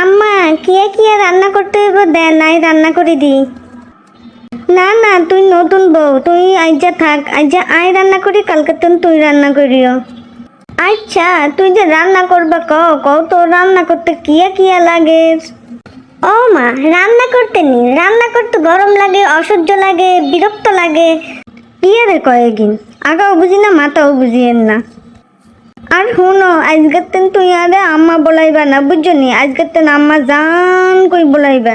আম্মা, কিয়া কিয়া রান্না করতে হইব? দেন নাই রান্না করে দি। না না, তুই নতুন বউ, তুই আইজা থাক। আইজা আই রান্না করি, কালকে তুই রান্না করিও। আচ্ছা তুই যে রান্না করবা ক কও তো রান্না করতে কিয়া কিয়া লাগে? ও মা, রান্না করতে নি। রান্না করতে গরম লাগে, অসহ্য লাগে, বিরক্ত লাগে। ইয়ে রে কয়েকদিন? আগাও বুঝি না, মাথাও বুঝিয়েন না। আর শুনো আজকের দিন তুই আরে আম্মা বলাইবা না, বুঝছনি? আজকের দিন আম্মা জান কই বলাইবা।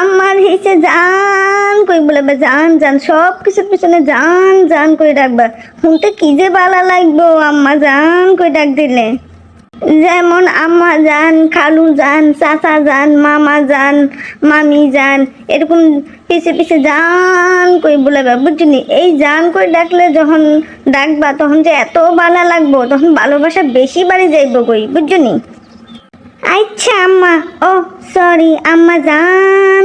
আমার হিসে জান কই বলাইবা, জান জান, সব কিছুর পিছনে জান জান কই রাখবা। শুনতে কি যে বালা লাগবো, আম্মা জান কই ডাক দিলে। যেমন আম্মা যান, খালু যান, চাচা যান, মামা যান, মামি যান, এরকম পিছে পিছে জান কই বলাইবা বুঝছনি? এই জান কই ডাকলে যখন ডাকবা তখন যে এত ভালো লাগবো, তখন ভালোবাসা বেশি বাড়ি যাইব কই, বুঝছনি? আচ্ছা আম্মা, ও সরি, আম্মা যান।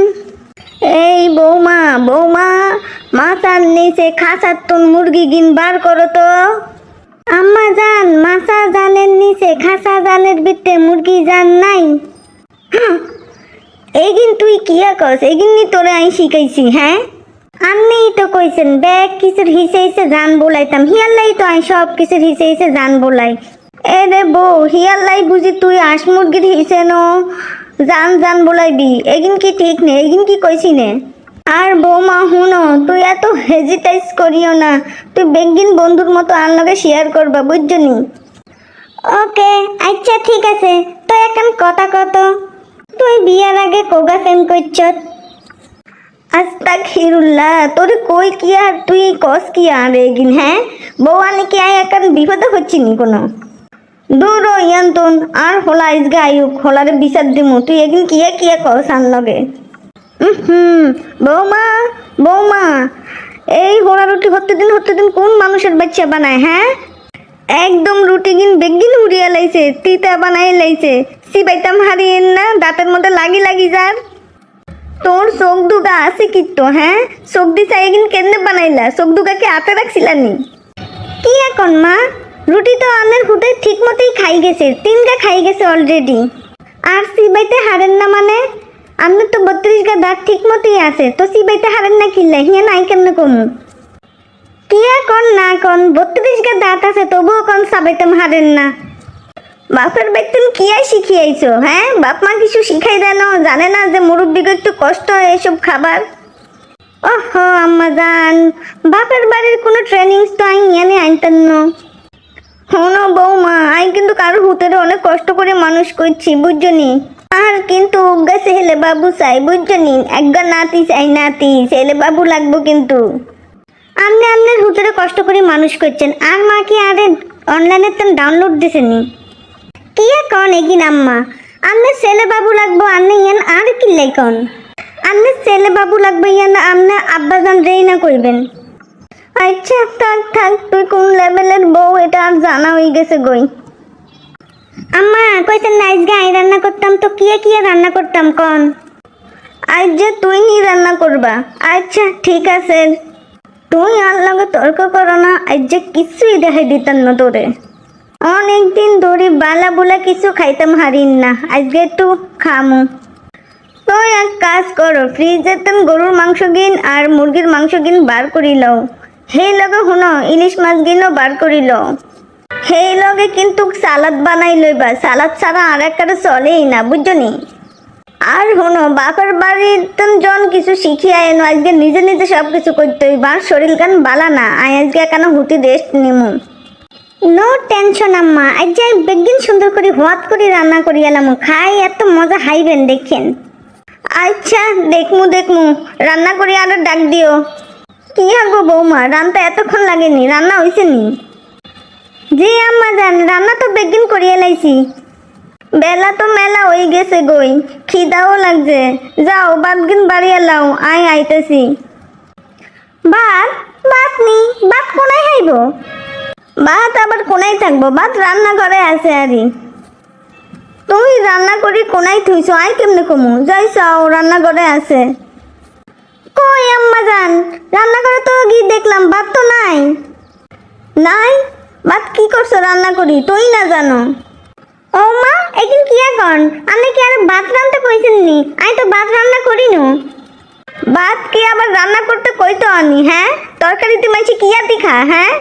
এই বৌমা বৌমা মাথার নিচে খাসার তুন মুরগি গিন বার করো তো। আম্মা যান মাথা জালের নিচে খাসা জালের ভিতরে মুরগি জান নাই। এইগিন তুই কিয়া কস এইগিন নি তোরে আই শিখাইছি হ্যাঁ? আপনি তো কইছেন ব্যাগ কিছুর হিসে হিসে জান বলাইতাম। হিয়াল্লাই তো আই সব কিছুর হিসে হিসে জান বলাই। এ রে বউ, হিয়াল্লাই বুঝি তুই আস মুরগির হিসে নো? জান জান বলাইবি। এগিন কি ঠিক নে? এগিন কি কইছি নে? আর বৌমা হুনো তুই এত হেজিটাইজ করিও না। তুই বেগিন বন্ধুর মতো আর লগে শেয়ার করবা বুঝছনি ওকে আচ্ছা ঠিক আছে। তো এখন কথা কত তুই বিয়ার আগে কোগা ফেম করছ? আস্তাক হিরুল্লাহ তোর কই কি আর, তুই কস কি আর এগিন হ্যাঁ? বউ আনি কি আয় এখন বিপদে হচ্ছি নি কোনো? দূর ইয়ান্তন, আর হোলা ইসগা আয়ুক, হোলারে বিচার দিমু, তুই এগিন কিয়া কিয়া কস আন লগে? হুম বৌমা বৌমা, এই হোলা রুটি হতে দিন হতে দিন কোন মানুষের বাচ্চা বানায় হ্যাঁ? একদম রুটি গিন বেগিন উড়িয়া লাইছে, তিতা বানাই লাইছে। সিবাইতাম হারিয়েন না, দাঁতের মধ্যে লাগি লাগি যার। তোর চোখ দুগা আছে কিত্তো হ্যাঁ? চোখ দি চাইগিন কেমনে বানাইলা? চোখ দুগা কি হাতে রাখছিলা নি? কি এখন, মা? রুটি তো আমের হুটে ঠিক মতোই খাই গেছে তিনটা খাই গেছে অলরেডি আর সিবাইতে হারেন না মানে? আপনার তো বত্রিশ গা দাঁত ঠিক মতোই আছে, তো সিবাইতে হারেন না কিনলে হিয়া নাই কেমনে কমু? কিয়া কন না কন, বত্রিশ গা দাঁত আছে, তবুও কন সাবাইতাম হারেন না। বাপের বেতন কিয়া শিখিয়েছো হ্যাঁ? বাপ মা কিছু শিখাই দেন জানে না যে মুরব্বীকে একটু কষ্ট হয় এসব খাবার। ওহো, আম্মা জান, বাপের বাড়ির কোনো ট্রেনিংস তো আই এনে আনতেন না। হনো বৌমা, আই কিন্তু কারোর হুতেরে অনেক কষ্ট করে মানুষ করছি বুঝছনি আর কিন্তু উগ্গা ছেলে বাবু চাই বুঝছনি একগা নাতি চাই, নাতি, ছেলে বাবু লাগবো কিন্তু। আপনি আপনার হুতেরে কষ্ট করে মানুষ করছেন। আর মা কি আরে অনলাইনে তো ডাউনলোড দিছেনি। কি কন এগিন আম্মা? আপনার ছেলে বাবু লাগবো, আপনি ইয়ান আর কি লেখন আপনার ছেলে বাবু লাগবে ইয়ান আপনার আব্বাজান রেই না করবেন আচ্ছা থাক থাক, তুই কোন লেভেলের বউ, এটা আর জানা হয়ে গেছে গই। আম্মা, কইছেন নাইস গাই রান্না করতাম তো কিয়া কিয়া রান্না করতাম কন? আজ যে তুই নি রান্না করবা। আচ্ছা ঠিক আছে। তুই আর লগে তর্ক করো না, আজ যে কিছুই দেখাই দিতাম না তোরে। অনেকদিন ধরে বালা বুলা কিছু খাইতাম হারিন না, আজকে একটু খামু। তো এক কাজ করো ফ্রিজে তুমি গরুর মাংস গিন আর মুরগির মাংস গিন বার করি লও। সেই লগে শুনো, ইলিশ মাছ গিনও বার করি লও। সেই লগে কিন্তু সালাদ বানাই লইবা, সালাদ ছাড়া আর একটা চলেই না বুঝছনি আর শোনো, বাপের বাড়ির জন কিছু শিখিয়ে এনো আজকে নিজে নিজে সব কিছু করতে হইবা। শরীর কান বালা না আই আজকে কেন হুটি রেস্ট নিমু। নো টেনশন আম্মা। আজ যাই বেগিন সুন্দর করে হোয়াত করে রান্না করি এলাম। খাই, এত মজা হাইবেন দেখেন। আচ্ছা দেখমু দেখমু। রান্না করি আরও ডাক দিও। কি হাগো বৌমা, রান্না এতক্ষণ লাগেনি, রান্না হয়েছে নি? জি, আম্মা জান, রান্না তো বেগিন করিয়ে লাইছি বেলা তো মেলা হয়ে গেছে গই। খিদাও লাগছে। যাও বাদগিন বাড়িয়ে লাও। আই আইতেছি। ভাত? ভাত নি। ভাত কোনায় খাইব? ভাত আবার কোনায় থাকব? ভাত রান্না করে আছে আরি তুমি রান্না করি কোনায় থুইছ? আই কেমনে কমু? যাই চাও রান্না করে আছে। কই আম্মা জান রান্না করে তো গিয়ে দেখলাম ভাত তো নাই। নাই? ভাত কি করছ রান্না করি? তুই না জানো। ও মা এখন কি এখন? আপনি কি আর ভাত রান্না কইছেন নি আমি তো ভাত রান্না করি নু ভাত কি আবার রান্না করতে কইতো আনি হ্যাঁ? তরকারিতে মাইছে কি আর দিখা হ্যাঁ?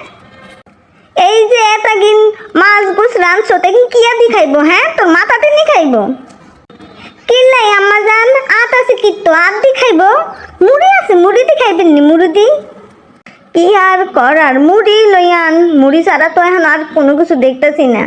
এই যে এটা গিন মাছ গুছ রানছো তেকিন কি আর দি খাইবো হ্যাঁ? তোর মাথাতে নি খাইবো? কিনলাই আম্মা জান আট আছে কিত্তো আট দি খাইবো মুড়ি আছে, মুড়ি দি খাইবেন নি, মুড়ি দি? কি আর করার, মুড়ি লইয়ান, মুড়ি ছাড়া তো এখন আর কোনো কিছু দেখতেছি না।